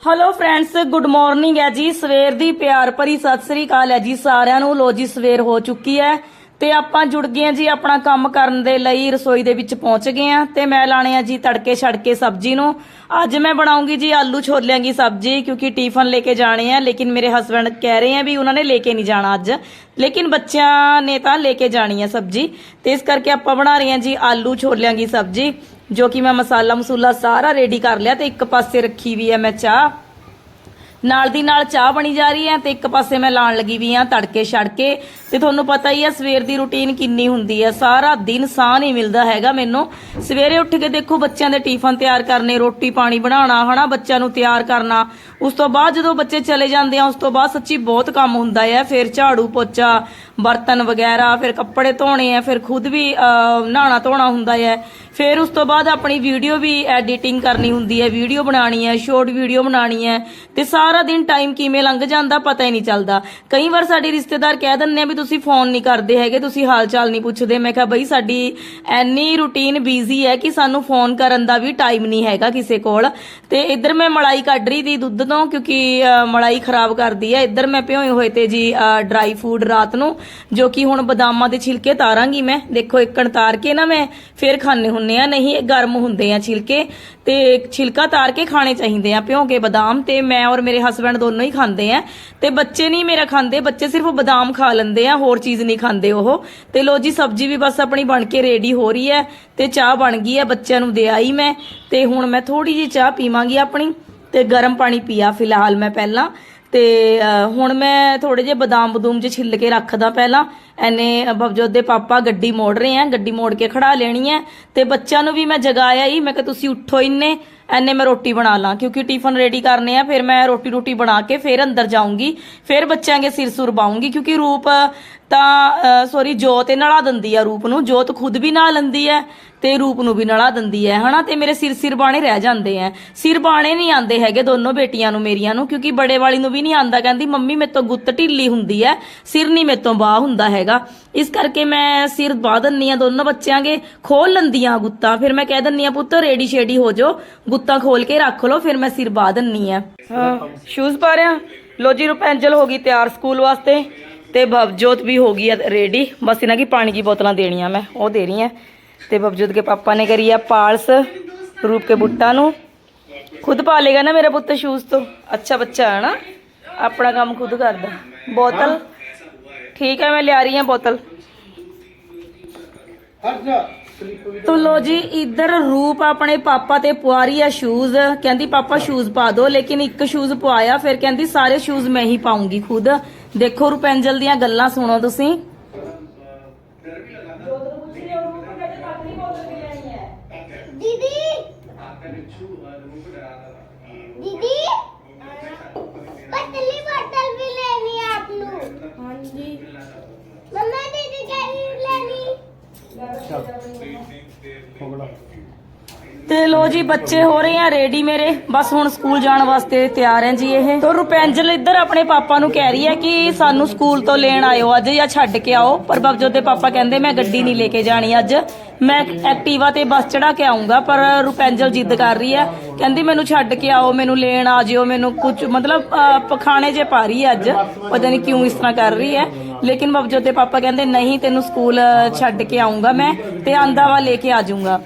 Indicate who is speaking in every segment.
Speaker 1: Hello friends good morning ਹੈ ਜੀ। ਸਵੇਰ ਦੀ ਪਿਆਰ ਭਰੀ ਸਤਿ ਸ੍ਰੀ ਅਕਾਲ ਹੈ ਜੀ। ਸਾਰਿਆਂ ਨੂੰ ਲੋ ਜੀ, ਸਵੇਰ ਹੋ ਚੁੱਕੀ ਹੈ ਤੇ ਆਪਾਂ ਜੁੜ ਗਏ ਹਾਂ ਜੀ ਆਪਣਾ ਕੰਮ ਕਰਨ ਦੇ ਲਈ, ਰਸੋਈ ਦੇ ਵਿੱਚ ਪਹੁੰਚ ਗਏ ਹਾਂ ਤੇ ਮੈਂ ਲਾਣੇ ਆ ਜੀ ਤੜਕੇ ਛੜਕੇ ਸਬਜ਼ੀ ਨੂੰ। ਅੱਜ ਮੈਂ ਬਣਾਉਂਗੀ ਜੀ ਆਲੂ ਛੋਲਿਆਂ ਦੀ ਸਬਜ਼ੀ ਕਿਉਂਕਿ ਟਿਫਨ ਲੈ ਕੇ ਜਾਣੇ ਆ। ਲੇਕਿਨ ਮੇਰੇ ਹਸਬੰਡ ਕਹਿ ਰਹੇ ਆ ਵੀ ਉਹਨਾਂ ਨੇ ਲੈ ਕੇ ਨਹੀਂ ਜਾਣਾ ਅੱਜ। ਲੇਕਿਨ ਬੱਚਿਆਂ ਨੇ ਤਾਂ ਲੈ ਕੇ ਜਾਣੀ ਹੈ ਸਬਜ਼ੀ। ਤੇ ਇਸ ਕਰਕੇ ਆਪਾਂ ਬਣਾ ਰਹੇ ਹਾਂ ਜੀ ਆਲੂ ਛੋਲਿਆਂ ਦੀ ਸਬਜ਼ੀ। ਜੋ ਕਿ ਮੈਂ ਮਸਾਲਾ ਮਸੂਲਾ ਸਾਰਾ ਰੈਡੀ ਕਰ ਲਿਆ ਤੇ ਇੱਕ ਪਾਸੇ ਰੱਖੀ ਵੀ ਹੈ ਮੈਂ ਚਾਹ। ਨਾਲ ਦੀ ਨਾਲ ਚਾਹ ਬਣੀ ਜਾ ਰਹੀ ਹੈ ਤੇ ਇੱਕ ਪਾਸੇ ਮੈਂ ਲਾਣ ਲੱਗੀ ਵੀ ਆ ਤੜਕੇ ਛੜਕੇ ਤੇ ਤੁਹਾਨੂੰ ਪਤਾ ਹੀ ਹੈ ਸਵੇਰ ਦੀ ਰੁਟੀਨ ਕਿੰਨੀ ਹੁੰਦੀ ਹੈ। ਸਾਰਾ ਦਿਨ ਸਾਹ ਨਹੀਂ ਮਿਲਦਾ ਹੈਗਾ ਮੈਨੂੰ। ਸਵੇਰੇ ਉੱਠ ਕੇ ਦੇਖੋ ਬੱਚਿਆਂ ਦੇ ਟਿਫਨ ਤਿਆਰ ਕਰਨੇ ਰੋਟੀ ਪਾਣੀ ਬਣਾਉਣਾ ਹਨਾ ਬੱਚਿਆਂ ਨੂੰ ਤਿਆਰ ਕਰਨਾ। ਉਸ ਤੋਂ ਬਾਅਦ ਜਦੋਂ ਬੱਚੇ ਚਲੇ ਜਾਂਦੇ ਆ ਉਸ ਤੋਂ ਬਾਅਦ ਸੱਚੀ ਬਹੁਤ ਕੰਮ ਹੁੰਦਾ ਹੈ। ਫਿਰ ਝਾੜੂ ਪੋਚਾ ਬਰਤਨ ਵਗੈਰਾ ਫਿਰ ਕੱਪੜੇ ਧੋਣੇ ਆ ਫਿਰ ਖੁਦ ਵੀ ਅਹ, ਨਹਾਉਣਾ ਧੋਣਾ ਹੁੰਦਾ ਹੈ। ਫਿਰ ਉਸ ਤੋਂ ਬਾਅਦ ਆਪਣੀ ਵੀਡੀਓ ਵੀ ਐਡੀਟਿੰਗ ਕਰਨੀ ਹੁੰਦੀ ਹੈ, ਵੀਡੀਓ ਬਣਾਉਣੀ ਹੈ, ਸ਼ਾਰਟ ਵੀਡੀਓ ਬਣਾਉਣੀ ਹੈ ਤੇ ਸਾਰਾ ਦਿਨ ਟਾਈਮ ਕਿਵੇਂ ਲੰਘ ਜਾਂਦਾ ਪਤਾ ਹੀ ਨਹੀਂ ਚੱਲਦਾ। ਕਈ ਵਾਰ ਸਾਡੇ ਰਿਸ਼ਤੇਦਾਰ ਕਹਿ ਦਿੰਦੇ ਆ ਵੀ ਤੁਸੀਂ ਫੋਨ ਨਹੀਂ ਕਰਦੇ ਹੈਗੇ, ਤੁਸੀਂ ਹਾਲ ਚਾਲ ਨਹੀਂ ਪੁੱਛਦੇ। ਮੈਂ ਕਿਹਾ ਬਈ ਸਾਡੀ ਐਨੀ ਰੁਟੀਨ ਬਿਜ਼ੀ ਹੈ ਕਿ ਸਾਨੂੰ ਫੋਨ ਕਰਨ ਦਾ ਵੀ ਟਾਈਮ ਨਹੀਂ ਹੈਗਾ ਕਿਸੇ ਕੋਲ। ਤੇ ਇੱਧਰ ਮੈਂ ਮਲਾਈ ਕੱਢ ਰਹੀ ਦੀ ਦੁੱਧ ਤੋਂ, ਕਿਉਂਕਿ ਮਲਾਈ ਖਰਾਬ ਕਰਦੀ ਹੈ। ਇੱਧਰ ਮੈਂ ਭਿਓਏ ਹੋਏ ਤੇ ਜੀ ਡਰਾਈ ਫੂਡ ਰਾਤ ਨੂੰ, ਜੋ ਕਿ ਹੁਣ ਬਦਾਮਾਂ ਦੇ ਛਿਲਕੇ ਤਾਰਾਂਗੀ ਮੈਂ। ਦੇਖੋ ਇੱਕਣ ਤਾਰ ਕੇ ਨਾ ਮੈਂ, ਫੇਰ ਖਾਣੇ ਹੁੰਨੇ ਆ, ਨਹੀਂ ਇਹ ਗਰਮ ਹੁੰਦੇ ਆ ਛਿਲਕੇ ਤੇ ਛਿਲਕਾ ਤਾਰ ਕੇ ਖਾਣੇ ਚਾਹੀਦੇ ਆ ਭਿਉਂ ਕੇ ਬਦਾਮ ਤੇ ਮੈਂ ਔਰ ਮੇਰੇ ਹਸਬੰਡ ਦੋਨੋਂ ਹੀ ਖਾਂਦੇ ਆ। ਤੇ ਬੱਚੇ ਨਹੀਂ ਮੇਰਾ ਖਾਂਦੇ, ਬੱਚੇ ਸਿਰਫ ਬਦਾਮ ਖਾ ਲੈਂਦੇ ਆ, ਹੋਰ ਚੀਜ਼ ਨਹੀਂ ਖਾਂਦੇ ਉਹ। ਤੇ ਲੋ ਜੀ, ਸਬਜ਼ੀ ਵੀ ਬਸ ਆਪਣੀ ਬਣ ਕੇ ਰੈਡੀ ਹੋ ਰਹੀ ਹੈ ਤੇ ਚਾਹ ਬਣ ਗਈ ਹੈ, ਬੱਚਿਆਂ ਨੂੰ ਦੇ ਆਈ ਮੈਂ। ਤੇ ਹੁਣ ਮੈਂ ਥੋੜੀ ਜੀ ਚਾਹ ਪੀਵਾਂਗੀ ਆਪਣੀ ਤੇ ਗਰਮ ਪਾਣੀ ਪੀਆ ਫਿਲਹਾਲ ਮੈਂ ਪਹਿਲਾਂ। ਤੇ ਹੁਣ ਮੈਂ ਥੋੜੇ ਜਿਹੇ ਬਦਾਮ ਬਦੂਮ ਚ ਛਿੱਲ ਕੇ ਰੱਖਦਾ ਪਹਿਲਾਂ। ਐਨੇ ਬਵਜੋਤ ਦੇ ਪਾਪਾ ਗੱਡੀ ਮੋੜ ਰਹੇ ਆ, ਗੱਡੀ ਮੋੜ ਕੇ ਖੜਾ ਲੈਣੀ ਹੈ ਤੇ ਬੱਚਿਆਂ ਨੂੰ ਵੀ ਮੈਂ ਜਗਾਇਆ ਹੀ ਮੈਂ ਕਿਹਾ ਤੁਸੀਂ ਉੱਠੋ ਇੰਨੇ। ਐਨੇ ਮੈਂ ਰੋਟੀ ਬਣਾ ਲਾਂ, ਕਿਉਂਕਿ ਟਿਫਨ ਰੈਡੀ ਕਰਨੇ ਆ, ਫਿਰ ਮੈਂ ਰੋਟੀ ਰੋਟੀ ਬਣਾ ਕੇ ਫਿਰ ਅੰਦਰ ਜਾਊਂਗੀ, ਫਿਰ ਬੱਚਿਆਂ ਦੇ ਸਿਰ ਸੁਰ ਬਾਉਂਗੀ ਕਿਉਂਕਿ ਰੂਪ ਤਾਂ ਸੌਰੀ ਜੋਤ ਇਹ ਨਲਾ ਦਿੰਦੀ ਆ ਰੂਪ ਨੂੰ, ਜੋਤ ਖੁਦ ਵੀ ਨਹਾ ਲੈਂਦੀ ਹੈ ਤੇ ਰੂਪ ਨੂੰ ਵੀ ਨਲਾ ਦਿੰਦੀ ਹੈ, ਹਨਾ? ਤੇ ਮੇਰੇ ਸਿਰ ਸਿਰ ਬਾਣੇ ਰਹਿ ਜਾਂਦੇ ਆ। ਸਿਰ ਬਾਣੇ ਨਹੀਂ ਆਂਦੇ ਹੈਗੇ ਦੋਨੋਂ ਬੇਟੀਆਂ ਨੂੰ, ਮੇਰੀਆਂ ਨੂੰ, ਕਿਉਂਕਿ ਬੜੇ ਵਾਲੀ ਨੂੰ ਵੀ ਨਹੀਂ ਆਂਦਾ ਕਹਿੰਦੀ, ਮੰਮੀ, ਮੇਰੇ ਤੋਂ ਗੁੱਤ ਢਿੱਲੀ ਹੁੰਦੀ ਹੈ, ਸਿਰ ਨਹੀਂ ਮੇਰੇ ਤੋਂ ਬਾਹ ਹੁੰਦਾ ਹੈਗਾ। ਇਸ ਕਰਕੇ ਮੈਂ ਸਿਰ ਬਾਹ ਦਿੰਨੀ ਆ ਦੋਨੋਂ ਬੱਚਿਆਂ ਦੇ ਖੋਲ ਲੈਂਦੀਆਂ ਗੁੱਤਾਂ, ਫਿਰ ਮੈਂ ਕਹਿ ਦਿੰਨੀ ਆ, ਪੁੱਤ ਰੇਡੀ ਸ਼ੇਡੀ ਹੋ ਜਾਓ। ਗੁੱਤਾਂ ਖੋਲ ਕੇ ਰੱਖ ਲਓ ਫਿਰ ਮੈਂ ਸਿਰ ਬਾਹ ਦਿੰਨੀ ਆ। ਹਾਂ ਸ਼ੂਜ਼ ਪਾ ਰਿਆ ਲੋ ਜੀ ਰੁਪੈਂਜਲ ਹੋ ਗਈ ਤਿਆਰ ਸਕੂਲ ਵਾਸਤੇ ਤੇ ਭਵਜੋਤ ਵੀ ਹੋ ਗਈ ਆ ਰੈਡੀ ਬਸ ਇਹਨਾਂ ਕੀ ਪਾਣੀ ਦੀ ਬੋਤਲਾਂ ਦੇਣੀਆਂ ਮੈਂ ਉਹ ਦੇ ਰਹੀ ਆ। ਤੇ ਭਵਜੋਤ ਕੇ ਪਾਪਾ ਨੇ ਕਰੀ ਆ ਪਾਲਸ ਰੂਪ ਕੇ ਬੁੱਟਾ ਨੂੰ। ਖੁਦ ਪਾ ਲੇਗਾ ਨਾ ਮੇਰਾ ਪੁੱਤ ਸ਼ੂਜ਼ ਤੋਂ? ਅੱਛਾ ਬੱਚਾ ਹੈ ਨਾ? ਆਪਣਾ ਕੰਮ ਖੁਦ ਕਰਦਾ। ਬੋਤਲ? ਠੀਕ ਹੈ ਮੈਂ ਲਿਆ ਰਹੀ ਹਾਂ ਬੋਤਲ। ਤੋ ਲੋ ਜੀ, ਇਧਰ ਰੂਪ ਆਪਣੇ ਪਾਪਾ ਤੇ ਪੁਆਰੀ ਆ ਸ਼ੂਜ਼ ਕਹਿੰਦੀ, ਪਾਪਾ ਸ਼ੂਜ਼ ਪਾ ਦੋ, ਲੇਕਿਨ ਇੱਕ ਸ਼ੂਜ਼ ਪਵਾਇਆ ਫਿਰ ਕਹਿੰਦੀ, ਸਾਰੇ ਸ਼ੂਜ਼ ਮੈਂ ਹੀ ਪਾਉਂਗੀ ਖੁਦ। ਦੇਖੋ ਰੁਪੈਂਜਲ ਦੀਆਂ ਗੱਲਾਂ ਸੁਣੋ ਤੁਸੀਂ। ਤੇ ਲੋ ਜੀ ਬੱਚੇ ਹੋ ਰਹੇ ਆ ਰੈਡੀ ਮੇਰੇ। ਬਸ ਹੁਣ ਸਕੂਲ ਜਾਣ ਵਾਸਤੇ ਤਿਆਰ ਹੈ ਜੀ ਇਹ। ਤੋਂ ਰੁਪੈਂਜਲ ਇੱਧਰ ਆਪਣੇ ਪਾਪਾ ਨੂੰ ਕਹਿ ਰਹੀ ਹੈ ਕਿ ਸਾਨੂੰ ਸਕੂਲ ਤੋਂ ਲੈਣ ਆਇਓ ਅੱਜ ਜਾਂ ਛੱਡ ਕੇ ਆਓ। ਪਰ ਬਬਜੋਤ ਦੇ ਪਾਪਾ ਕਹਿੰਦੇ ਮੈਂ ਗੱਡੀ ਨਹੀਂ ਲੈ ਕੇ ਜਾਣੀ ਅੱਜ। ਮੈਂ ਐਕਟਿਵਾ ਤੇ ਬੱਸ ਚੜਾ ਕੇ ਆਉਂਗਾ ਪਰ ਰੁਪੈਂਜਲ ਜਿੱਦ ਕਰ ਰਹੀ ਹੈ। ਕਹਿੰਦੀ ਮੈਨੂੰ ਛੱਡ ਕੇ ਆਓ ਮੈਨੂੰ ਲੈਣ ਆ ਜਿਓ ਮੈਨੂੰ ਕੁਝ ਮਤਲਬ ਪਖਾਣੇ ਜੇ ਪਾ ਰਹੀ ਹੈ ਅੱਜ। ਪਤਾ ਨਹੀਂ ਕਿਉਂ ਇਸ ਤਰ੍ਹਾਂ ਕਰ ਰਹੀ ਹੈ। ਲੇਕਿਨ ਬਬਜੋਤ ਦੇ ਪਾਪਾ ਕਹਿੰਦੇ ਨਹੀਂ ਤੈਨੂੰ ਸਕੂਲ ਛੱਡ ਕੇ ਆਉਂਗਾ ਮੈਂ ਤੇ ਆਂਦਾ ਵਾ ਲੈ ਕੇ ਆ ਜਾਊਂਗਾ।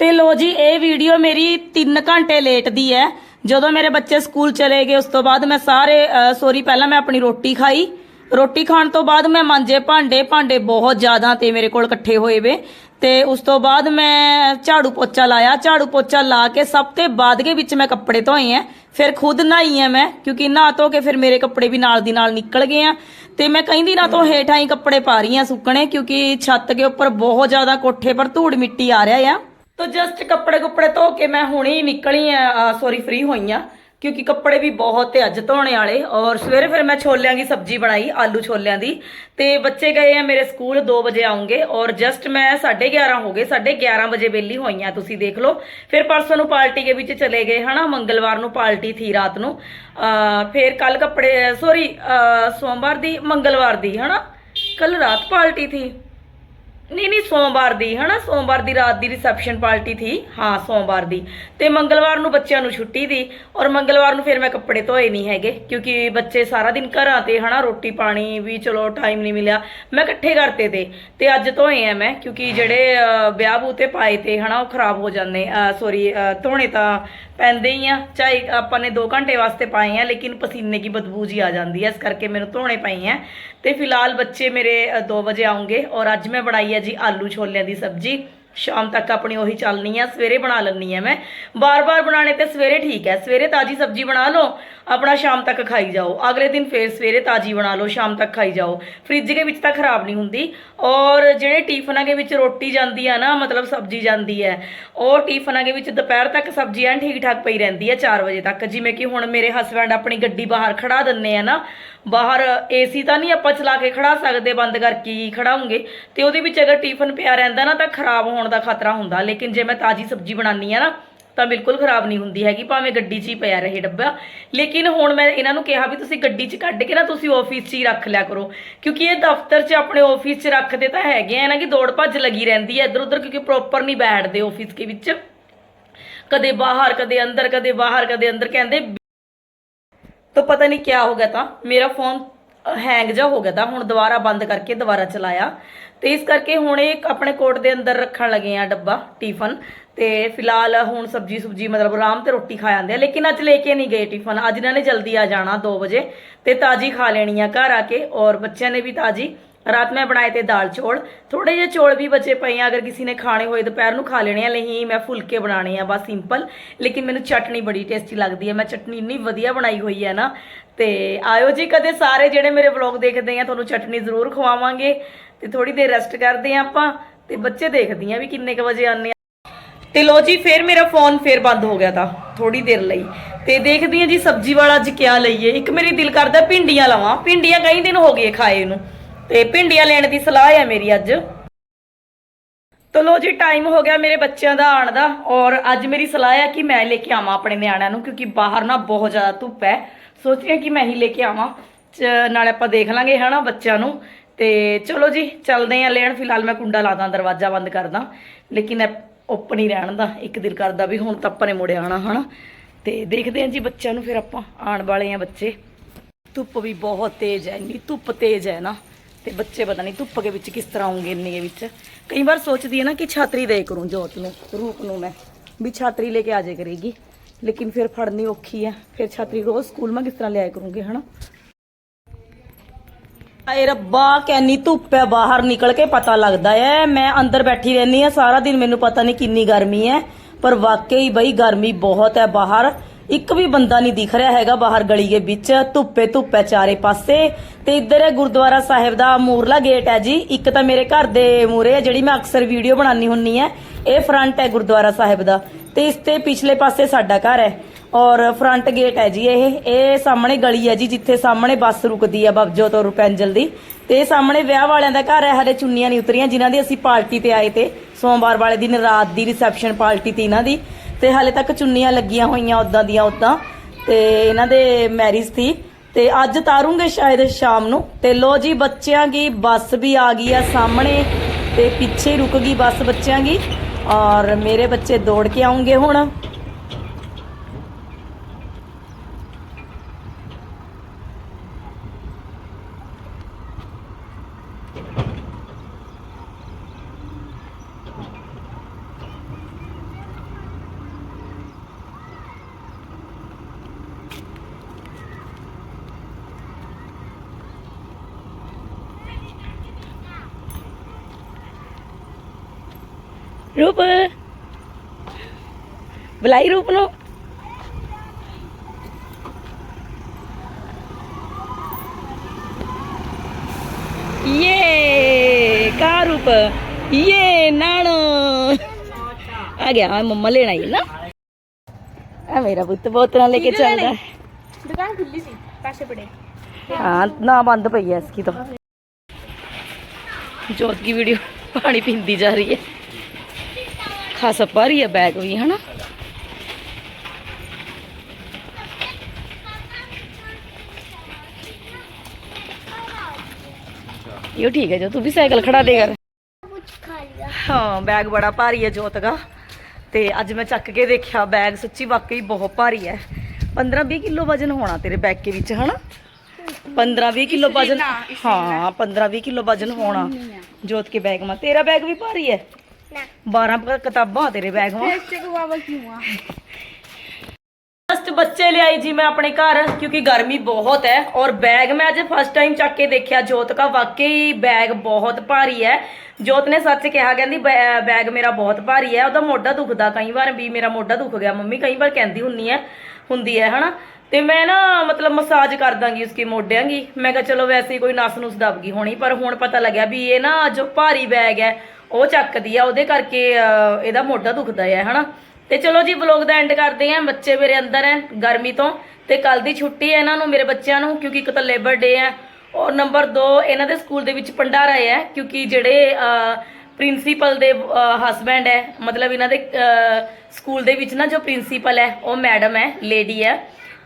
Speaker 1: ਤੇ ਲੋ ਜੀ ਇਹ ਵੀਡੀਓ ਮੇਰੀ 3 ਘੰਟੇ ਲੇਟ ਦੀ ਹੈ। ਜਦੋਂ ਮੇਰੇ ਬੱਚੇ ਸਕੂਲ ਚਲੇ ਗਏ ਉਸ ਤੋਂ ਬਾਅਦ ਮੈਂ ਸਾਰੇ ਸੋਰੀ ਪਹਿਲਾਂ ਮੈਂ ਆਪਣੀ ਰੋਟੀ ਖਾਈ। ਰੋਟੀ ਖਾਣ ਤੋਂ ਬਾਅਦ ਮੈਂ ਮਾਂਜੇ ਭਾਂਡੇ ਭਾਂਡੇ ਬਹੁਤ ਜ਼ਿਆਦਾ ਤੇ ਮੇਰੇ ਕੋਲ ਇਕੱਠੇ ਹੋਏ ਵੇ। ਤੇ ਉਸ ਤੋਂ ਬਾਅਦ ਮੈਂ ਝਾੜੂ ਪੋਚਾ ਲਾਇਆ। ਝਾੜੂ ਪੋਚਾ ਲਾ ਕੇ ਸਭ ਤੇ ਬਾਅਦ ਦੇ ਵਿੱਚ ਮੈਂ ਕੱਪੜੇ ਧੋਏ ਆ। ਫਿਰ ਖੁਦ ਨਹਾਈ ਆ ਮੈਂ, ਕਿਉਂਕਿ ਨਹਾ ਧੋ ਕੇ ਫਿਰ ਮੇਰੇ ਕੱਪੜੇ ਵੀ ਨਾਲ ਦੀ ਨਾਲ ਨਿਕਲ ਗਏ ਆ। ਤੇ ਮੈਂ ਕਈ ਦਿਨਾਂ ਤੋਂ ਹੇਠਾਂ ਹੀ ਕੱਪੜੇ ਪਾ ਰਹੀ ਆ ਸੁੱਕਣੇ, ਕਿਉਂਕਿ ਛੱਤ ਦੇ ਉੱਪਰ ਬਹੁਤ ਜ਼ਿਆਦਾ ਕੋਠੇ ਪਰ ਧੂੜ ਮਿੱਟੀ ਆ ਰਿਹਾ ਆ। ਤੋ ਜਸਟ ਕੱਪੜੇ ਕੁੱਪੜੇ ਧੋ ਕੇ ਮੈਂ ਹੁਣੇ ਹੀ ਨਿਕਲੀ ਆ ਸੌਰੀ ਫ੍ਰੀ ਹੋਈ ਆ। ਕਿਉਂਕਿ ਕੱਪੜੇ ਵੀ ਬਹੁਤ ਤੇ ਅੱਜ ਧੋਣੇ ਵਾਲੇ ਔਰ ਸਵੇਰੇ ਫਿਰ ਮੈਂ ਛੋਲਿਆਂ ਦੀ ਸਬਜ਼ੀ ਬਣਾਈ, ਆਲੂ ਛੋਲਿਆਂ ਦੀ। ਤੇ ਬੱਚੇ ਗਏ ਆ ਮੇਰੇ ਸਕੂਲ 2 ਵਜੇ ਆਉਂਗੇ ਔਰ ਜਸਟ ਮੈਂ 11:30 ਹੋ ਗਏ 11:30 ਵਜੇ ਵਿਹਲੀ ਹੋਈਆਂ ਤੁਸੀਂ ਦੇਖ ਲਓ। ਫਿਰ ਪਰਸੋਂ ਨੂੰ ਪਾਰਟੀ ਦੇ ਵਿੱਚ ਚਲੇ ਗਏ, ਹਨਾ? ਮੰਗਲਵਾਰ ਨੂੰ ਪਾਰਟੀ ਥੀ ਰਾਤ ਨੂੰ। ਫਿਰ ਕੱਲ ਕੱਪੜੇ ਸੌਰੀ ਸੋਮਵਾਰ ਦੀ, ਮੰਗਲਵਾਰ ਦੀ, ਹਨਾ? ਕੱਲ ਰਾਤ ਪਾਰਟੀ ਥੀ। ਨਹੀਂ ਨਹੀਂ, ਸੋਮਵਾਰ ਦੀ, ਹਨਾ? ਸੋਮਵਾਰ ਦੀ ਰਾਤ ਦੀ ਰਿਸੈਪਸ਼ਨ ਪਾਰਟੀ ਥੀ। ਹਾਂ, ਸੋਮਵਾਰ ਦੀ। ਤੇ ਮੰਗਲਵਾਰ ਨੂੰ ਬੱਚਿਆਂ ਨੂੰ ਛੁੱਟੀ ਦੀ ਔਰ ਮੰਗਲਵਾਰ ਨੂੰ ਫਿਰ ਮੈਂ ਕੱਪੜੇ ਧੋਏ ਨਹੀਂ ਹੈਗੇ ਕਿਉਂਕਿ ਬੱਚੇ ਸਾਰਾ ਦਿਨ ਘਰਾਂ ਤੇ, ਹਨਾ? ਰੋਟੀ ਪਾਣੀ ਵੀ ਚਲੋ ਟਾਈਮ ਨਹੀਂ ਮਿਲਿਆ। ਮੈਂ ਇਕੱਠੇ ਕਰਤੇ ਤੇ ਤੇ ਅੱਜ ਧੋਏ ਆ ਮੈਂ ਕਿਉਂਕਿ ਜਿਹੜੇ ਵਿਆਹ ਬੂ ਤੇ ਪਾਏ ਤੇ, ਹਨਾ? ਉਹ ਖਰਾਬ ਹੋ ਜਾਂਦੇ ਸੌਰੀ ਧੋਣੇ ਤਾਂ ਪੈਂਦੇ ਹੀ ਆ। ਚਾਹੇ ਆਪਾਂ ਨੇ 2 ਘੰਟੇ ਵਾਸਤੇ ਪਾਏ ਆ, ਲੇਕਿਨ ਪਸੀਨੇ ਕੀ ਬਦਬੂ ਜੀ ਆ ਜਾਂਦੀ ਹੈ ਇਸ ਕਰਕੇ ਮੈਨੂੰ ਧੋਣੇ ਪਏ ਆ। ਤੇ ਫਿਲਹਾਲ ਬੱਚੇ ਮੇਰੇ 2 ਵਜੇ ਆਉਂਗੇ ਔਰ ਅੱਜ ਮੈਂ ਬਣਾਈ ਹੈ ਜੀ ਆਲੂ ਛੋਲਿਆਂ ਦੀ ਸਬਜ਼ੀ। ਸ਼ਾਮ ਤੱਕ ਆਪਣੀ ਉਹੀ ਚੱਲਣੀ ਆ, ਸਵੇਰੇ ਬਣਾ ਲੈਣੀ ਆ ਮੈਂ। ਬਾਰ-ਬਾਰ ਬਣਾਣੇ ਤੇ ਸਵੇਰੇ ਠੀਕ ਹੈ ਸਵੇਰੇ ਤਾਜੀ ਸਬਜ਼ੀ ਬਣਾ ਲਓ, ਆਪਣਾ ਸ਼ਾਮ ਤੱਕ ਖਾਈ ਜਾਓ। ਅਗਲੇ ਦਿਨ ਫੇਰ ਸਵੇਰੇ ਤਾਜੀ ਬਣਾ ਲਓ, ਸ਼ਾਮ ਤੱਕ ਖਾਈ ਜਾਓ। ਫ੍ਰਿਜ ਦੇ ਵਿੱਚ ਤਾਂ ਖਰਾਬ ਨਹੀਂ ਹੁੰਦੀ। ਔਰ ਜਿਹੜੇ ਟਿਫਨਾਂ ਦੇ ਵਿੱਚ ਰੋਟੀ ਜਾਂਦੀ ਆ ਨਾ, ਮਤਲਬ ਸਬਜ਼ੀ ਜਾਂਦੀ ਹੈ ਉਹ ਟਿਫਨਾਂ ਦੇ ਵਿੱਚ ਦੁਪਹਿਰ ਤੱਕ ਸਬਜ਼ੀ ਐਨ ਠੀਕ ਠਾਕ ਪਈ ਰਹਿੰਦੀ ਹੈ 4 ਵਜੇ ਤੱਕ। ਜਿਵੇਂ ਕਿ ਹੁਣ ਮੇਰੇ ਹਸਬੰਡ ਆਪਣੀ ਗੱਡੀ ਬਾਹਰ ਖੜਾ ਦਿੰਨੇ ਆ ਨਾ ਬਾਹਰ ਏਸੀ ਤਾਂ ਨਹੀਂ ਆਪਾਂ ਚਲਾ ਕੇ ਖੜਾ ਸਕਦੇ, ਬੰਦ ਕਰਕੇ ਹੀ ਖੜਾਉਂਗੇ ਤੇ ਉਹਦੇ ਵਿੱਚ ਅਗਰ ਟਿਫਨ ਪਿਆ ਰਹਿੰਦਾ ਨਾ ਤਾਂ ਖਰਾਬ ਹੋਣ ਦਾ ਖਤਰਾ ਹੁੰਦਾ। ਲੇਕਿਨ ਜੇ ਮੈਂ ਤਾਜੀ ਸਬਜ਼ੀ ਬਣਾਉਣੀ ਆ ਨਾ, ਤਾਂ ਬਿਲਕੁਲ ਖਰਾਬ ਨਹੀਂ ਹੁੰਦੀ ਹੈਗੀ, ਭਾਵੇਂ ਗੱਡੀ 'ਚ ਹੀ ਪਿਆ ਰਹੇ ਡੱਬਾ। ਲੇਕਿਨ ਹੁਣ ਮੈਂ ਇਹਨਾਂ ਨੂੰ ਕਿਹਾ ਵੀ ਤੁਸੀਂ ਗੱਡੀ 'ਚ ਕੱਢ ਕੇ ਨਾ ਤੁਸੀਂ ਆਫਿਸ 'ਚ ਹੀ ਰੱਖ ਲਿਆ ਕਰੋ। ਕਿਉਂਕਿ ਇਹ ਦਫ਼ਤਰ 'ਚ ਆਪਣੇ ਆਫਿਸ 'ਚ ਰੱਖਦੇ ਤਾਂ ਹੈਗੇ ਆ ਨਾ ਕਿ ਦੌੜ ਭੱਜ ਲੱਗੀ ਰਹਿੰਦੀ ਹੈ ਇੱਧਰ ਉੱਧਰ ਕਿਉਂਕਿ ਪ੍ਰੋਪਰ ਨਹੀਂ ਬੈਠਦੇ ਆਫਿਸ ਦੇ ਵਿੱਚ। ਕਦੇ ਬਾਹਰ, ਕਦੇ ਅੰਦਰ, ਕਦੇ ਬਾਹਰ, ਕਦੇ ਅੰਦਰ। ਕਹਿੰਦੇ तो पता नहीं क्या हो गया था मेरा फोन ਹੈਂਗ ਜਾ ਹੋ ਗਿਆ ਤਾਂ ਹੁਣ ਦੁਬਾਰਾ ਬੰਦ ਕਰਕੇ ਦੁਬਾਰਾ ਚਲਾਇਆ ਤੇ ਇਸ ਕਰਕੇ ਹੁਣ ਇਹ ਆਪਣੇ ਕੋਟ ਦੇ ਅੰਦਰ ਰੱਖਣ ਲੱਗੇ ਆ ਡੱਬਾ ਟਿਫਨ ਤੇ ਫਿਲਹਾਲ ਹੁਣ ਸਬਜੀ ਸੁਬਜੀ ਮਤਲਬ ਆਰਾਮ ਤੇ ਰੋਟੀ ਖਾ ਜਾਂਦੇ ਆ ਲੇਕਿਨ ਅੱਜ ਲੈ ਕੇ ਨਹੀਂ ਗਏ ਟਿਫਨ ਅੱਜ ਇਹਨਾਂ ਨੇ ਜਲਦੀ ਆ ਜਾਣਾ 2 ਵਜੇ ਤੇ ਤਾਜੀ ਖਾ ਲੈਣੀ ਆ ਘਰ ਆ ਕੇ ਔਰ ਬੱਚਿਆਂ ਨੇ ਵੀ ਤਾਜੀ ਰਾਤ ਮੈਂ ਬਣਾਏ ਤੇ ਦਾਲ ਚੌਲ। ਥੋੜੇ ਜਿਹੇ ਚੌਲ ਵੀ ਬਚੇ ਪਏ ਆ। ਅਗਰ ਕਿਸੇ ਨੇ ਖਾਣੇ ਹੋਏ ਦੁਪਹਿਰ ਨੂੰ ਖਾ ਲੈਣੇ ਆ, ਨਹੀਂ ਮੈਂ ਫੁਲਕੇ ਬਣਾਣੇ ਆ, ਬਸ ਸਿੰਪਲ ਲੇਕਿਨ ਮੈਨੂੰ ਚਟਨੀ ਬੜੀ ਟੇਸਟੀ ਲੱਗਦੀ ਹੈ ਮੈਂ ਚਟਨੀ ਇੰਨੀ ਵਧੀਆ ਬਣਾਈ ਹੋਈ ਹੈ ਨਾ, ਤੇ ਆਇਓ ਜੀ ਕਦੇ ਸਾਰੇ ਜਿਹੜੇ ਮੇਰੇ ਵਲੌਗ ਦੇਖਦੇ ਆ, ਤੁਹਾਨੂੰ ਚਟਨੀ ਜ਼ਰੂਰ ਖਵਾਵਾਂਗੇ। ਤੇ ਥੋੜੀ ਦੇਰ ਰੈਸਟ ਕਰਦੇ ਆ ਆਪਾਂ, ਤੇ ਬੱਚੇ ਦੇਖਦੀ ਆ ਵੀ ਕਿੰਨੇ ਕ ਵਜੇ ਆਨੇ ਆ। ਤੇ ਲੋ ਜੀ, ਫਿਰ ਮੇਰਾ ਫੋਨ ਫਿਰ ਬੰਦ ਹੋ ਗਿਆ ਤਾਂ ਥੋੜੀ ਦੇਰ ਲਈ। ਤੇ ਦੇਖਦੀ ਆ ਜੀ ਸਬਜ਼ੀ ਵਾਲਾ ਅੱਜ ਕਿਆ ਲਈਏ। ਇੱਕ ਮੇਰੀ ਦਿਲ ਕਰਦਾ ਭਿੰਡੀਆਂ ਲਵਾਂ। ਭਿੰਡੀਆਂ ਕਈ ਦਿਨ ਹੋ ਗਏ ਖਾਏ ਨੂੰ। ਤੇ ਭਿੰਡੀਆਂ ਲੈਣ ਦੀ ਸਲਾਹ ਹੈ ਮੇਰੀ ਅੱਜ। ਤੋ ਲੋ ਜੀ ਟਾਈਮ ਹੋ ਗਿਆ ਮੇਰੇ ਬੱਚਿਆਂ ਦਾ ਆਉਣ ਦਾ ਔਰ ਅੱਜ ਮੇਰੀ ਸਲਾਹ ਹੈ ਕਿ ਮੈਂ ਲੈ ਕੇ ਆਵਾਂ ਆਪਣੇ ਨਿਆਣਿਆਂ ਨੂੰ ਕਿਉਂਕਿ ਬਾਹਰ ਨਾ ਬਹੁਤ ਜ਼ਿਆਦਾ ਧੁੱਪ ਹੈ। ਸੋਚ ਰਹੀ ਹਾਂ ਕਿ ਮੈਂ ਹੀ ਲੈ ਕੇ ਆਵਾਂ। ਚ- ਨਾਲੇ ਆਪਾਂ ਦੇਖ ਲਾਂਗੇ ਹਨਾ ਬੱਚਿਆਂ ਨੂੰ। ਤੇ ਚਲੋ ਜੀ, ਚੱਲਦੇ ਆਂ ਲੈਣ। ਫਿਲਹਾਲ ਮੈਂ ਕੁੰਡਾ ਲਾ ਦਾਂ ਦਰਵਾਜ਼ਾ ਬੰਦ ਕਰਦਾ। ਲੇਕਿਨ ਓਪਨ ਹੀ ਰਹਿਣ ਦਾ, ਇੱਕ ਦਿਲ ਕਰਦਾ ਵੀ ਹੁਣ ਤਾਂ ਆਪਾਂ ਨੇ ਮੁੜਿਆ ਆਣਾ ਹਨਾ। ਤੇ ਦੇਖਦੇ ਆਂ ਜੀ ਬੱਚਿਆਂ ਨੂੰ ਫਿਰ ਆਪਾਂ ਆਉਣ ਵਾਲੇ ਆਂ ਬੱਚੇ। ਧੁੱਪ ਵੀ ਬਹੁਤ ਤੇਜ਼ ਹੈ, ਇੰਨੀ ਧੁੱਪ ਤੇਜ਼ ਹੈ ਨਾ। ਤੇ ਬੱਚੇ ਪਤਾ ਨਹੀਂ ਧੁੱਪ ਦੇ ਵਿੱਚ ਕਿਸ ਤਰ੍ਹਾਂ ਆਉਂਗੇ ਇੰਨੇ ਵਿੱਚ। ਕਈ ਵਾਰ ਸੋਚਦੀ ਹੈ ਨਾ ਕਿ ਛਾਤਰੀ ਦੇ ਕਰੂੰ ਜੋਤ ਨੂੰ, ਰੂਪ ਨੂੰ ਮੈਂ, ਵੀ ਛਾਤਰੀ ਲੈ ਕੇ ਆ ਜਾਏ ਕਰੇਗੀ। ਲੇਕਿਨ ਫਿਰ ਫੜਨੀ ਔਖੀ ਹੈ ਫਿਰ ਛਾਤਰੀ ਰੋਜ਼ ਸਕੂਲ ਮੈਂ ਕਿਸ ਤਰ੍ਹਾਂ ਲਿਆਇਆ ਕਰੂੰਗੀ, ਹਨਾ? ਆਏ ਰੱਬਾ, ਕੈਨੀ ਧੁੱਪ ਹੈ ਬਾਹਰ ਨਿਕਲ ਕੇ ਪਤਾ ਲੱਗਦਾ ਹੈ ਮੈਂ ਅੰਦਰ ਬੈਠੀ ਰਹਿੰਦੀ ਆ, ਸਾਰਾ ਦਿਨ ਮੈਨੂੰ ਪਤਾ ਨਹੀਂ ਕਿੰਨੀ ਗਰਮੀ ਹੈ ਪਰ ਵਾਕਈ ਬਈ ਗਰਮੀ ਬਹੁਤ ਹੈ ਬਾਹਰ। ਇੱਕ ਵੀ ਬੰਦਾ ਨਹੀਂ ਦਿਖ ਰਿਹਾ ਹੈਗਾ ਬਾਹਰ ਗਲੀ ਦੇ ਵਿੱਚ, ਧੁੱਪੇ ਧੁੱਪ ਹੈ ਚਾਰੇ ਪਾਸੇ। ਤੇ ਇੱਧਰ ਹੈ ਗੁਰਦੁਆਰਾ ਸਾਹਿਬ ਦਾ ਮੂਰਲਾ ਗੇਟ ਹੈ ਜੀ। ਇੱਕ ਤਾਂ ਮੇਰੇ ਘਰ ਦੇ ਮੂਰੇ ਹੈ, ਜਿਹੜੀ ਮੈਂ ਅਕਸਰ ਵੀਡੀਓ ਬਣਾਉਣੀ ਹੁੰਨੀ ਹੈ। ਇਹ ਫਰੰਟ ਹੈ ਗੁਰਦੁਆਰਾ ਸਾਹਿਬ ਦਾ। ਤੇ ਇਸ ਤੇ ਪਿਛਲੇ ਪਾਸੇ ਸਾਡਾ ਘਰ ਹੈ। ਔਰ ਫਰੰਟ ਗੇਟ ਹੈ ਜੀ ਇਹ। ਇਹ ਸਾਹਮਣੇ ਗਲੀ ਹੈ ਜੀ, ਜਿੱਥੇ ਸਾਹਮਣੇ ਬੱਸ ਰੁਕਦੀ ਹੈ ਬਬਜੋਤ ਔਰ ਰੁਪੈਂਜਲ ਦੀ। ਤੇ ਸਾਹਮਣੇ ਵਿਆਹ ਵਾਲਿਆਂ ਦਾ ਘਰ ਹੈ ਹਲੇ ਚੁੰਨੀਆਂ ਨਹੀਂ ਉਤਰੀਆਂ, ਜਿਨ੍ਹਾਂ ਦੀ ਅਸੀਂ ਪਾਰਟੀ ਤੇ ਆਏ ਤੇ। ਸੋਮਵਾਰ ਵਾਲੇ ਦਿਨ ਰਾਤ ਦੀ ਰਿਸੈਪਸ਼ਨ ਪਾਰਟੀ ਤੇ ਇਹਨਾਂ ਦੀ। ਤੇ ਹਾਲੇ ਤੱਕ ਚੁੰਨੀਆਂ ਲੱਗੀਆਂ ਹੋਈਆਂ ਉਦਾਂ ਦੀਆਂ ਉਦਾਂ ਤੇ ਇਹਨਾਂ ਦੇ ਮੈਰਿਜ ਸੀ। ਤੇ ਅੱਜ ਤਾਰੂਗੇ ਸ਼ਾਇਦ ਸ਼ਾਮ ਨੂੰ। ਤੇ ਲੋ ਜੀ, ਬੱਚਿਆਂ ਦੀ ਬੱਸ ਵੀ ਆ ਗਈ ਆ ਸਾਹਮਣੇ। ਤੇ ਪਿੱਛੇ ਰੁਕ ਗਈ ਬੱਸ ਬੱਚਿਆਂ ਦੀ। ਔਰ ਮੇਰੇ ਬੱਚੇ ਦੌੜ ਕੇ ਆਉਂਗੇ ਹੁਣ। ਰੂਪ ਬੁਲਾਈ ਰੂਪ ਨੂੰ ये कहाँ रूप ये नानो आ गया हाँ मम्मा लेना ही ना आ, मेरा पुत बहुत ना लेके चल रहा है
Speaker 2: दुकान खुली सी पैसे पड़े
Speaker 1: हाँ ना बंद पई है इसकी तो जोत की वीडियो पानी पीती जा रही है ਖਾਸਾ ਭਾਰੀ ਆ ਬੈਗ ਵੀ ਹਨਾ? ਇਹ ਠੀਕ ਹੈ ਜੋ ਤੂੰ ਵੀ ਸਾਈਕਲ ਖੜਾ ਦੇ
Speaker 3: ਕਰ।
Speaker 1: ਹਾਂ ਬੈਗ ਬੜਾ ਭਾਰੀ ਹੈ ਜੋਤ ਦਾ। ਤੇ ਅੱਜ ਮੈਂ ਚੱਕ ਕੇ ਦੇਖਿਆ ਬੈਗ ਸੱਚੀ ਵਾਕਈ ਬਹੁਤ ਭਾਰੀ ਹੈ। 15-20 ਕਿਲੋ ਵਜਨ ਹੋਣਾ ਤੇਰੇ ਬੈਗ ਦੇ ਵਿੱਚ ਹਨਾ? 15-20 ਕਿਲੋ ਵਜਨ ਹਾਂ 15-20 ਕਿਲੋ ਵਜਨ ਹੋਣਾ। ਜੋਤ ਕੇ ਬੈਗ ਮਾ ਤੇਰਾ ਬੈਗ ਵੀ ਭਾਰੀ ਹੈ। 12 ਕਿਤਾਬਾਂ ਤੇਰੇ ਬੈਗ
Speaker 2: ਵਿੱਚ ਚੈੱਕ ਬਾਬਾ ਕਿਉਂ
Speaker 1: ਆ? ਬੱਚੇ ਲਿਆਈ ਜੀ ਮੈਂ ਆਪਣੇ ਘਰ ਕਿਉਂਕਿ ਗਰਮੀ ਬਹੁਤ ਹੈ। ਔਰ ਬੈਗ ਮੈਂ ਅੱਜ ਫਸਟ ਟਾਈਮ ਚੱਕ ਕੇ ਦੇਖਿਆ ਜੋਤ ਦਾ ਵਾਕਈ ਬੈਗ ਬਹੁਤ ਭਾਰੀ ਹੈ। ਜੋਤ ਨੇ ਸੱਚ ਕਿਹਾ ਕਹਿੰਦੀ ਬੈਗ ਮੇਰਾ ਬਹੁਤ ਭਾਰੀ ਹੈ। ਉਹਦਾ ਮੋਢਾ ਦੁਖਦਾ ਕਈ ਵਾਰ ਵੀ ਮੇਰਾ ਮੋਢਾ ਦੁਖ ਗਿਆ। ਮੰਮੀ ਕਈ ਵਾਰ ਕਹਿੰਦੀ ਹੁੰਨੀ ਹੈ ਹੁੰਦੀ ਹੈ ਹਨਾ? ਤੇ ਮੈਂ ਨਾ ਮਤਲਬ ਮਸਾਜ ਕਰ ਦਾਂਗੀ ਉਸਕੇ ਮੋਢਿਆਂ ਦੀ। ਮੈਂ ਕਿਹਾ ਚਲੋ ਵੈਸੇ ਕੋਈ ਨਸ ਨੂੰ ਦਬ ਗਈ ਹੋਣੀ ਪਰ ਹੁਣ ਪਤਾ ਲੱਗਿਆ ਵੀ ਇਹ ਨਾ ਜੋ ਭਾਰੀ ਬੈਗ ਹੈ ਉਹ ਚੱਕਦੀ ਆ, ਉਹਦੇ ਕਰਕੇ ਇਹਦਾ ਮੋਢਾ ਦੁਖਦਾ ਹੈ ਹਨਾ? ਤੇ ਚਲੋ ਜੀ ਵਲੌਗ ਦਾ ਐਂਡ ਕਰਦੇ ਆਂ। ਬੱਚੇ ਮੇਰੇ ਅੰਦਰ ਹੈ ਗਰਮੀ ਤੋਂ। ਤੇ ਕੱਲ ਦੀ ਛੁੱਟੀ ਹੈ ਇਹਨਾਂ ਨੂੰ, ਮੇਰੇ ਬੱਚਿਆਂ ਨੂੰ, ਕਿਉਂਕਿ ਇੱਕ ਤਾਂ ਲੇਬਰ ਡੇ ਹੈ ਔਰ ਨੰਬਰ 2 ਇਹਨਾਂ ਦੇ ਸਕੂਲ ਦੇ ਵਿੱਚ ਭੰਡਾਰਾ ਹੈ ਕਿਉਂਕਿ ਜਿਹੜੇ ਪ੍ਰਿੰਸੀਪਲ ਦੇ ਹਸਬੈਂਡ ਹੈ ਮਤਲਬ ਇਹਨਾਂ ਦੇ ਸਕੂਲ ਦੇ ਵਿੱਚ ਨਾ ਜੋ ਪ੍ਰਿੰਸੀਪਲ ਹੈ ਉਹ ਮੈਡਮ ਹੈ ਲੇਡੀ ਹੈ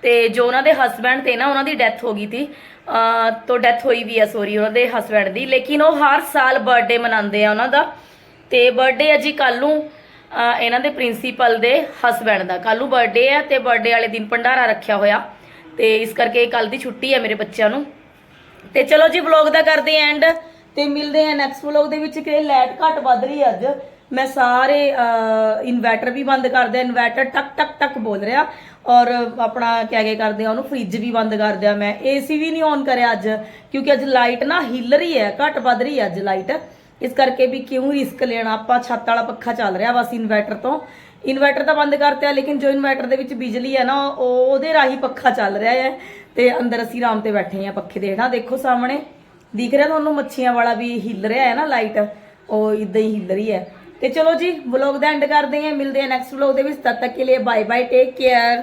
Speaker 1: ਤੇ ਜੋ ਉਹਨਾਂ ਦੇ ਹਸਬੈਂਡ ਤੇ ਨਾ ਉਹਨਾਂ ਦੀ ਡੈਥ ਹੋ ਗਈ ਸੀ ਤੋਂ ਡੈਥ ਹੋਈ ਵੀ ਹੈ ਸੋਰੀ ਉਹਨਾਂ ਦੇ ਹਸਬੈਂਡ ਦੀ। ਲੇਕਿਨ ਉਹ ਹਰ ਸਾਲ ਬਰਥਡੇ ਮਨਾਉਂਦੇ ਆ ਉਹਨਾਂ ਦਾ। ਤੇ ਬਰਥਡੇ ਹੈ ਜੀ ਕੱਲ ਨੂੰ ਇਹਨਾਂ ਦੇ ਪ੍ਰਿੰਸੀਪਲ ਦੇ ਹਸਬੈਂਡ ਦਾ। ਕੱਲ ਨੂੰ ਬਰਥਡੇ ਹੈ ਤੇ ਬਰਥਡੇ ਵਾਲੇ ਦਿਨ ਭੰਡਾਰਾ ਰੱਖਿਆ ਹੋਇਆ। ਤੇ ਇਸ ਕਰਕੇ ਕੱਲ ਦੀ ਛੁੱਟੀ ਹੈ ਮੇਰੇ ਬੱਚਿਆਂ ਨੂੰ। ਤੇ ਚਲੋ ਜੀ ਵਲੌਗ ਦਾ ਕਰਦੇ ਐਂਡ ਤੇ ਮਿਲਦੇ ਆ ਨੈਕਸਟ ਵਲੌਗ ਦੇ ਵਿੱਚ ਕਿ ਲਾਈਟ ਘੱਟ ਵੱਧ ਰਹੀ ਹੈ ਅੱਜ। ਮੈਂ ਸਾਰੇ ਇਨਵਰਟਰ ਵੀ ਬੰਦ ਕਰ ਦਿਆ ਇਨਵਰਟਰ ਟਕ ਟਕ ਟਕ ਬੋਲ ਰਿਹਾ ਔਰ ਆਪਣਾ ਕਿਆ ਕਿਆ ਕਰਦੇ ਆ, ਉਹਨੂੰ ਫ੍ਰਿਜ ਵੀ ਬੰਦ ਕਰ ਦਿਆ ਮੈਂ। ਏਸੀ ਵੀ ਨਹੀਂ ਔਨ ਕਰਿਆ ਅੱਜ, ਕਿਉਂਕਿ ਅੱਜ ਲਾਈਟ ਨਾ ਹਿੱਲ ਰਹੀ ਹੈ, ਘੱਟ ਵੱਧ ਰਹੀ ਹੈ ਅੱਜ ਲਾਈਟ ਇਸ ਕਰਕੇ ਵੀ ਕਿਉਂ ਰਿਸਕ ਲੈਣਾ, ਆਪਾਂ ਛੱਤ ਵਾਲਾ ਪੱਖਾ ਚੱਲ ਰਿਹਾ ਬਸ ਇਨਵਰਟਰ ਤੋਂ। ਇਨਵਰਟਰ ਤਾਂ ਬੰਦ ਕਰਤਿਆ, ਲੇਕਿਨ ਜੋ ਇਨਵਰਟਰ ਦੇ ਵਿੱਚ ਬਿਜਲੀ ਹੈ ਨਾ, ਉਹ ਉਹਦੇ ਰਾਹੀਂ ਪੱਖਾ ਚੱਲ ਰਿਹਾ ਹੈ। ਤੇ ਅੰਦਰ ਅਸੀਂ ਆਰਾਮ ਤੇ ਬੈਠੇ ਹਾਂ ਪੱਖੇ ਦੇ ਹੇਠਾਂ ਦੇਖੋ ਸਾਹਮਣੇ। ਦਿਖ ਰਿਹਾ ਤੁਹਾਨੂੰ ਮੱਛੀਆਂ ਵਾਲਾ ਵੀ ਹਿੱਲ ਰਿਹਾ ਹੈ ਨਾ ਲਾਈਟ ਉਹ ਇਦਾਂ ਹੀ ਹਿੱਲ ਰਹੀ ਹੈ। ਤੇ ਚਲੋ ਜੀ ਵਲੌਗ ਦਾ ਐਂਡ ਕਰਦੇ ਹਾਂ, ਮਿਲਦੇ ਹਾਂ ਨੈਕਸਟ ਵਲੌਗ ਦੇ ਵਿੱਚ, ਤਦ ਤੱਕ ਕੇ ਲਈ ਬਾਏ ਬਾਏ ਟੇਕ ਕੇਅਰ